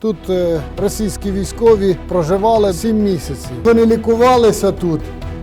Тут е, російські військові проживали 7 місяців. Вони лікувалися тут,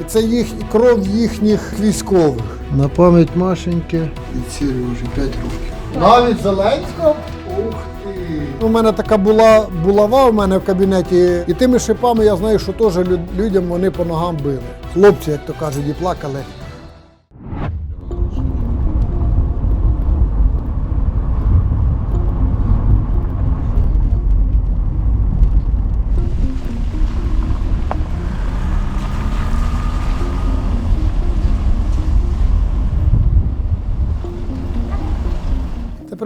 і це їх кров їхніх військових. На пам'ять Машеньки і Сережі 5 років. Навіть Зеленського? Ух ти! У мене така була булава у мене в кабінеті, і тими шипами я знаю, що теж людям вони по ногам били. Хлопці, як то кажуть, і плакали.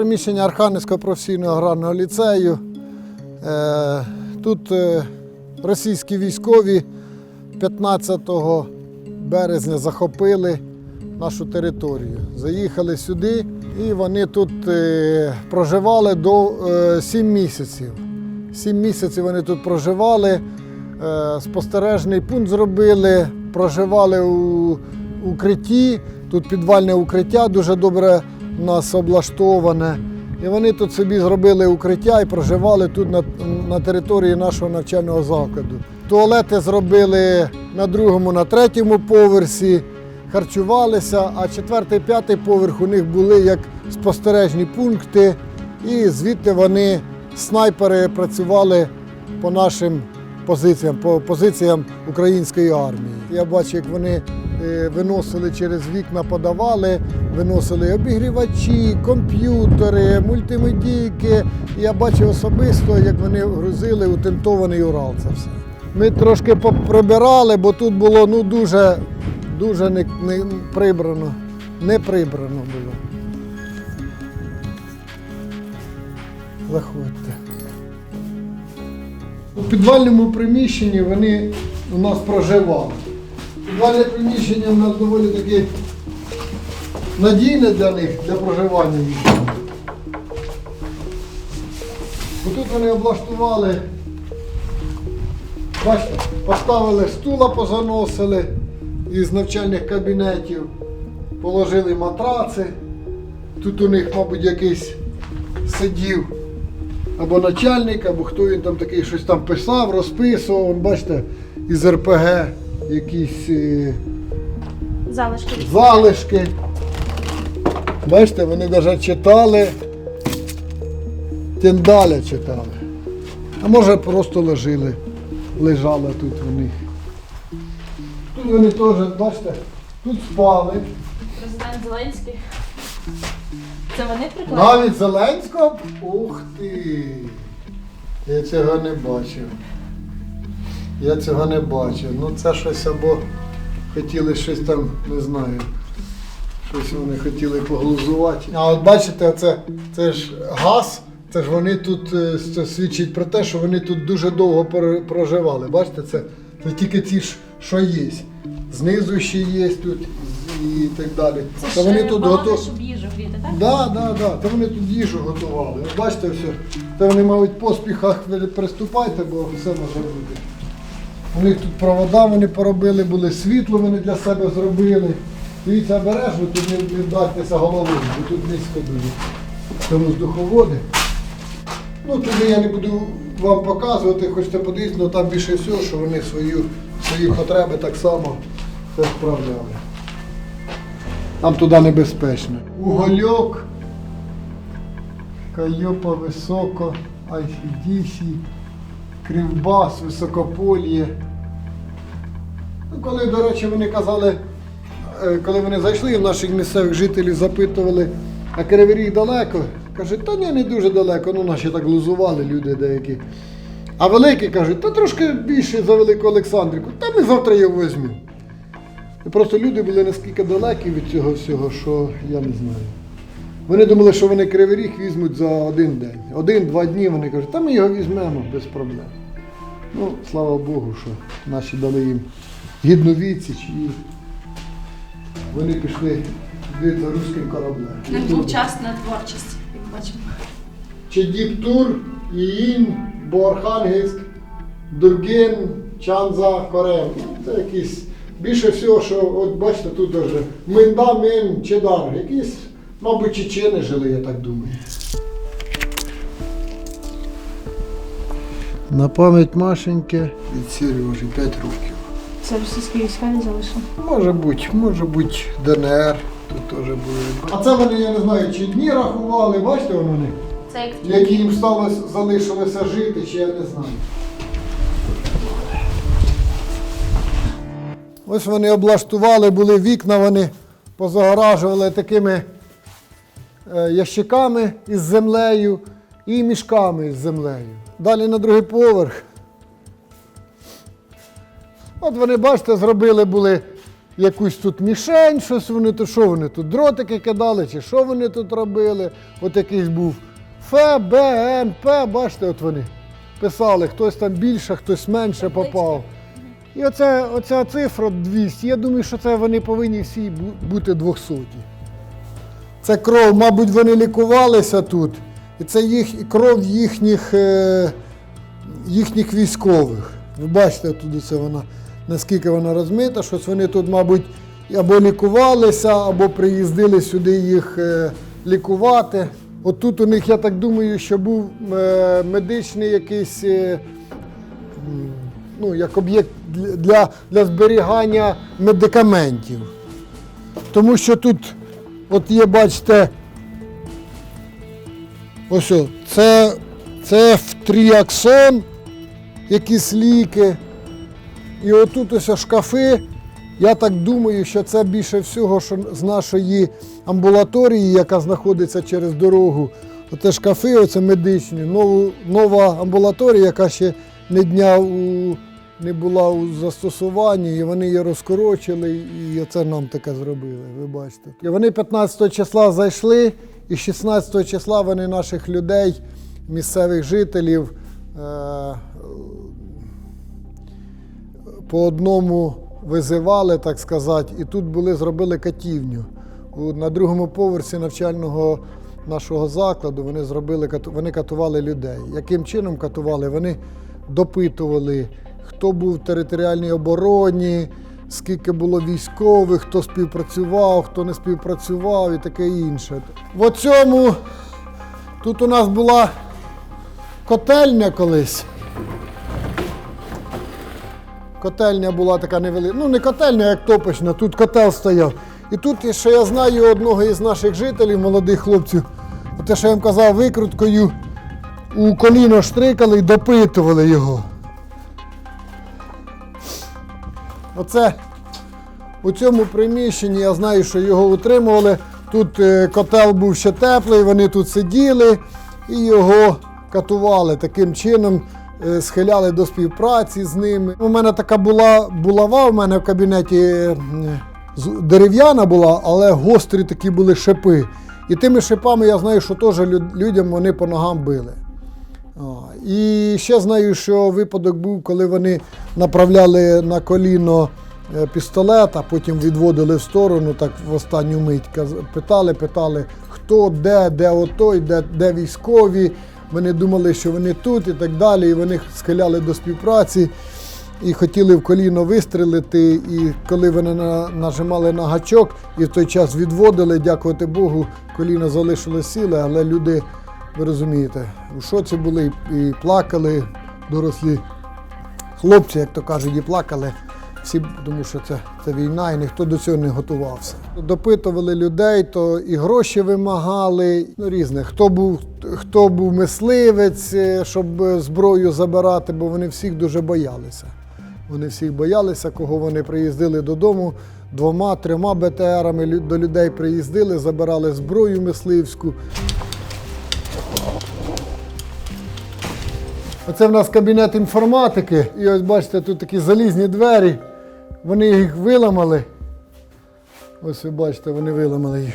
Приміщення Архангельського професійного аграрного ліцею. Е, Тут е, російські військові 15 березня захопили нашу територію. Заїхали сюди і вони тут е, проживали до 7 місяців. 7 місяців вони тут проживали, спостережний пункт зробили, проживали у укритті. Тут підвальне укриття дуже добре нас облаштоване. І вони тут собі зробили укриття і проживали тут на, на території нашого навчального закладу. Туалети зробили на другому, на третьому поверсі, харчувалися, а четвертий, п'ятий поверх у них були як спостережні пункти, і звідти вони снайпери працювали по нашим позиціям, по позиціям української армії. Я бачу, як вони виносили через вікна, подавали, виносили обігрівачі, комп'ютери, мультимедійки. Я бачив особисто, як вони грузили у тентований Урал це все. Ми трошки поприбирали, бо тут було ну, дуже, дуже не, не прибрано. Не прибрано було. Заходьте. У підвальному приміщенні вони у нас проживали. Підвальне приміщення у нас доволі таке надійне для них, для проживання їхнього. Тут вони облаштували, бачите, поставили стула, позаносили із навчальних кабінетів, положили матраци. Тут у них, мабуть, якийсь сидів або начальник, або хто він там такий щось там писав, розписував. Бачите, із РПГ якісь е, Залишки. залишки. Бачите, вони навіть читали, Тендаля читали. А може просто лежали, лежали тут у них. Тут вони теж, бачите, тут спали. Президент Зеленський. Це вони приклали? Навіть Зеленського? Ух ти! Я цього не бачив. Я цього не бачив. Ну це щось або хотіли щось там, не знаю. Щось вони хотіли поглузувати. А от бачите, це, це ж газ, це ж вони тут е, це свідчить про те, що вони тут дуже довго проживали. Бачите, це, це тільки ті ж, що є. Знизу ще є тут і так далі. Це Та вони тут щоб їжу гріти, так? Да, да, да. Та вони тут їжу готували. От бачите, все. Та вони, мабуть, поспіхах приступайте, бо все може бути. У них тут провода вони поробили, були світло вони для себе зробили. Дивіться, обережно, тут не, вдайтеся головою, бо тут низько дуже. Тому здуховоди. Ну, туди я не буду вам показувати, хочете подивитися, але там більше всього, що вони свою, свої потреби так само все справляли. Там туди небезпечно. Угольок, Кайопа високо, ICDC, Кривбас, Високопольє. Ну, коли, до речі, вони казали, е, коли вони зайшли, наших місцевих жителів запитували, а Кривий далеко? Кажуть, та ні, не дуже далеко, ну наші так глузували люди деякі. А великі кажуть, та трошки більше за Велику Олександрівку, та ми завтра його візьмемо. Просто люди були наскільки далекі від цього всього, що я не знаю. Вони думали, що вони Кривий Ріг візьмуть за один день. Один-два дні вони кажуть, та ми його візьмемо без проблем. Ну, слава Богу, що наші дали їм гідну відсіч і вони пішли за руським кораблем. У них двочасна творчість, як бачимо. Чедіптур, Іїн, Боархангельськ, Дурген, Чанза, Корем. Це якісь більше всього, що от бачите, тут даже Минда, Мен, Чедар. Якісь, мабуть, чечени жили, я так думаю. На пам'ять Машеньки від Сережі 5 років. Це російські військові залишили. Може бути, може бути ДНР. Тут теж були. А це вони, я не знаю, чи дні рахували, бачите воно вони? Це як Які їм сталося, залишилося жити, чи я не знаю. Ось вони облаштували, були вікна, вони позагоражували такими е, ящиками із землею і мішками із землею. Далі на другий поверх. От вони, бачите, зробили були якусь тут мішень, щось вони тут, що вони тут, дротики кидали, чи що вони тут робили. От якийсь був Ф, Б, Н, П, бачите, от вони писали, хтось там більше, хтось менше попав. І оце, оця цифра 200, я думаю, що це вони повинні всі бути 200. Це кров, мабуть, вони лікувалися тут. І це їх, і кров їхніх, е, їхніх військових. Ви бачите, тут це вона, наскільки вона розмита, щось вони тут, мабуть, або лікувалися, або приїздили сюди їх е, лікувати. От тут у них, я так думаю, що був е, медичний якийсь. ну, як об'єкт для, для зберігання медикаментів. Тому що тут, от є, бачите, ось це, це фтріаксон, якісь ліки. І отут ось шкафи. Я так думаю, що це більше всього, що з нашої амбулаторії, яка знаходиться через дорогу. Оце шкафи, оце медичні. Нову, нова амбулаторія, яка ще не дня у, не була у застосуванні, і вони її розкорочили, і оце нам таке зробили. Ви бачите. І вони 15 числа зайшли, і 16 числа вони наших людей, місцевих жителів. Е- по одному визивали, так сказати, і тут були, зробили катівню. На другому поверсі навчального нашого закладу вони зробили вони катували людей. Яким чином катували? Вони допитували, хто був в територіальній обороні, скільки було військових, хто співпрацював, хто не співпрацював і таке інше. В цьому тут у нас була котельня колись. Котельня була така невелика. Ну, не котельня, як топочна, тут котел стояв. І тут, що я знаю одного із наших жителів, молодих хлопців, те, що я їм казав, викруткою у коліно штрикали і допитували його. Оце у цьому приміщенні я знаю, що його утримували. Тут е, котел був ще теплий, вони тут сиділи і його катували таким чином, е, схиляли до співпраці з ними. У мене така була булава, у мене в кабінеті е, дерев'яна була, але гострі такі були шипи. І тими шипами я знаю, що теж людям вони по ногам били. І ще знаю, що випадок був, коли вони направляли на коліно е, пістолет, а потім відводили в сторону, так в останню мить. Питали, питали, хто, де, де отой, де, де військові. Вони думали, що вони тут і так далі. І вони схиляли до співпраці і хотіли в коліно вистрелити. І коли вони на, нажимали на гачок і в той час відводили, дякувати Богу, коліно залишило сіли, але люди, ви розумієте, у шоці були і плакали дорослі хлопці, як то кажуть, і плакали. Всі, тому що це, це війна, і ніхто до цього не готувався. Допитували людей, то і гроші вимагали, ну різне. Хто був, хто був мисливець, е, щоб зброю забирати, бо вони всіх дуже боялися. Вони всіх боялися, кого вони приїздили додому двома, трьома БТРами до людей приїздили, забирали зброю мисливську. Оце в нас кабінет інформатики. І ось бачите, тут такі залізні двері. Вони їх виламали. Ось ви бачите, вони виламали їх.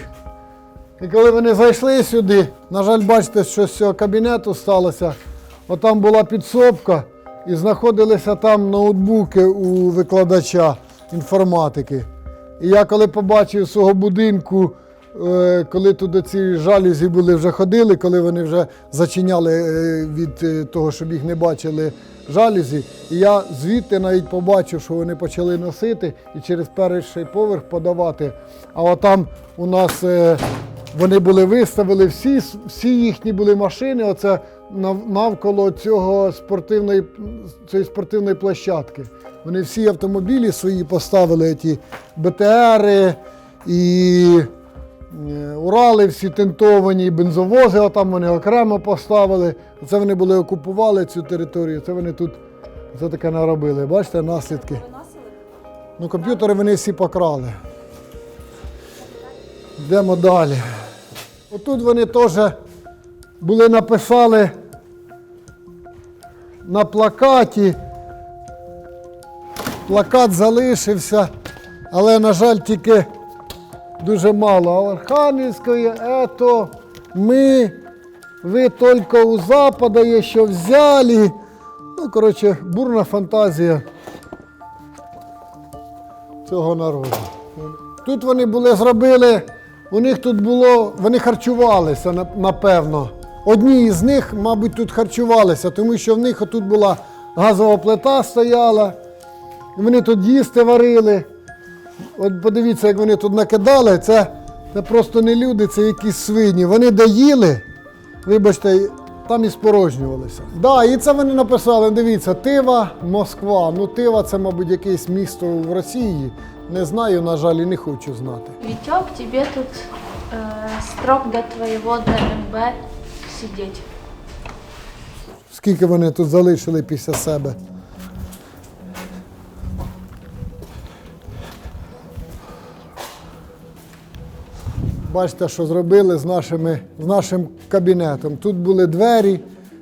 І коли вони зайшли сюди, на жаль, бачите, що з цього кабінету сталося. Отам була підсобка і знаходилися там ноутбуки у викладача інформатики. І я коли побачив свого будинку, коли туди ці жалюзі були вже ходили, коли вони вже зачиняли е, від е, того, щоб їх не бачили жалюзі, і я звідти навіть побачив, що вони почали носити і через перший поверх подавати. А отам у нас е, вони були виставили всі, всі їхні були машини. Оце навколо цього спортивної, цієї спортивної площадки. Вони всі автомобілі свої поставили, ті БТРи і е, Урали всі тентовані, бензовози, а там вони окремо поставили. Це вони були окупували цю територію, це вони тут це таке наробили. Бачите, наслідки. Ну, комп'ютери вони всі покрали. Йдемо далі. Отут вони теж були написали на плакаті. Плакат залишився, але, на жаль, тільки дуже мало. Архангельської, ето, ми, ви тільки у Запада є, що взяли. Ну, коротше, бурна фантазія цього народу. Тут вони були зробили, у них тут було, вони харчувалися, напевно. Одні із них, мабуть, тут харчувалися, тому що в них тут була газова плита стояла, вони тут їсти варили. От подивіться, як вони тут накидали, це, це просто не люди, це якісь свині. Вони доїли, вибачте, там і спорожнювалися. Да, і це вони написали, дивіться, Тива, Москва. Ну, Тива це, мабуть, якесь місто в Росії. Не знаю, на жаль, і не хочу знати. Витек, тебе тут э, строк до твоего ДМБ сидеть. Скільки вони тут залишили після себе. Бачите, що зробили з, нашими, з нашим кабінетом. Тут були двері,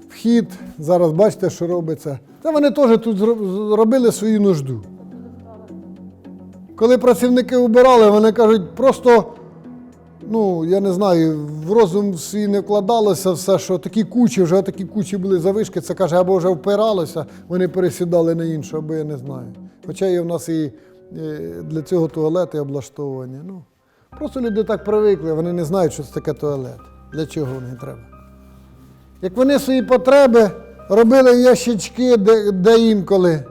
вхід. Зараз бачите, що робиться. Та вони теж тут зро- зробили свою нужду. Коли працівники убирали, вони кажуть, просто ну, я не знаю, в розум свій не вкладалося все, що такі кучі, вже такі кучі були завишки, це каже, або вже впиралося, вони пересідали на інше, або я не знаю. Хоча є в нас і е, для цього туалети облаштовані. Ну, просто люди так привикли, вони не знають, що це таке туалет. Для чого вони треба. Як вони свої потреби робили ящички, де, де інколи.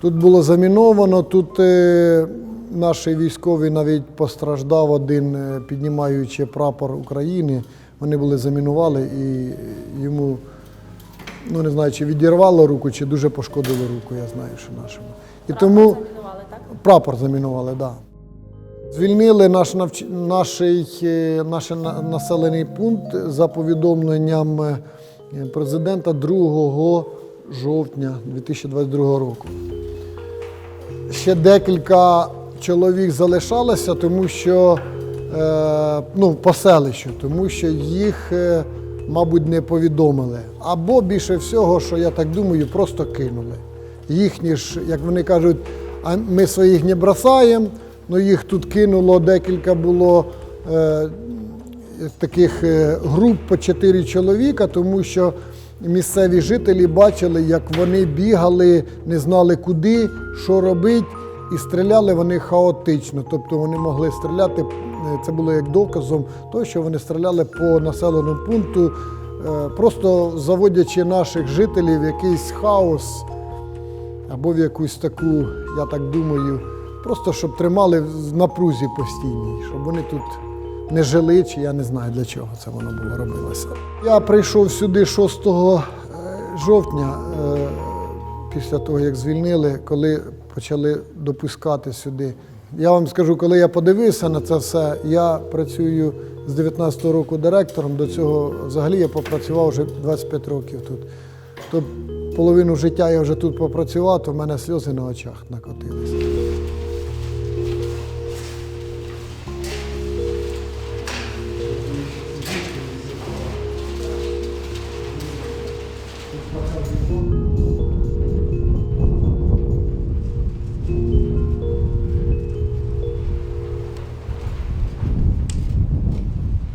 Тут було заміновано, тут е, наші військові навіть постраждав один, е, піднімаючи прапор України. Вони були замінували і йому, ну не знаю, чи відірвало руку, чи дуже пошкодило руку, я знаю, що нашому. І тому прапор замінували, так. Да. Звільнили наш, навч... е, наш населений пункт за повідомленням е, президента 2 жовтня 2022 року. Ще декілька чоловік залишалося, тому що е, ну, по селищу, тому що їх, е, мабуть, не повідомили. Або більше всього, що я так думаю, просто кинули. Їхні ж, як вони кажуть, а ми своїх не бросаємо, ну їх тут кинуло декілька було. Е, таких е, груп по чотири чоловіка, тому що місцеві жителі бачили, як вони бігали, не знали куди, що робити, і стріляли вони хаотично. Тобто вони могли стріляти, е, це було як доказом того, що вони стріляли по населеному пункту, е, просто заводячи наших жителів в якийсь хаос або в якусь таку, я так думаю, просто щоб тримали в напрузі постійній, щоб вони тут не жили, чи я не знаю для чого це воно було робилося. Я прийшов сюди 6 е, жовтня, е, після того, як звільнили, коли почали допускати сюди. Я вам скажу, коли я подивився на це все, я працюю з 19-го року директором. До цього взагалі я попрацював вже 25 років тут. То половину життя я вже тут попрацював, то в мене сльози на очах накотилися.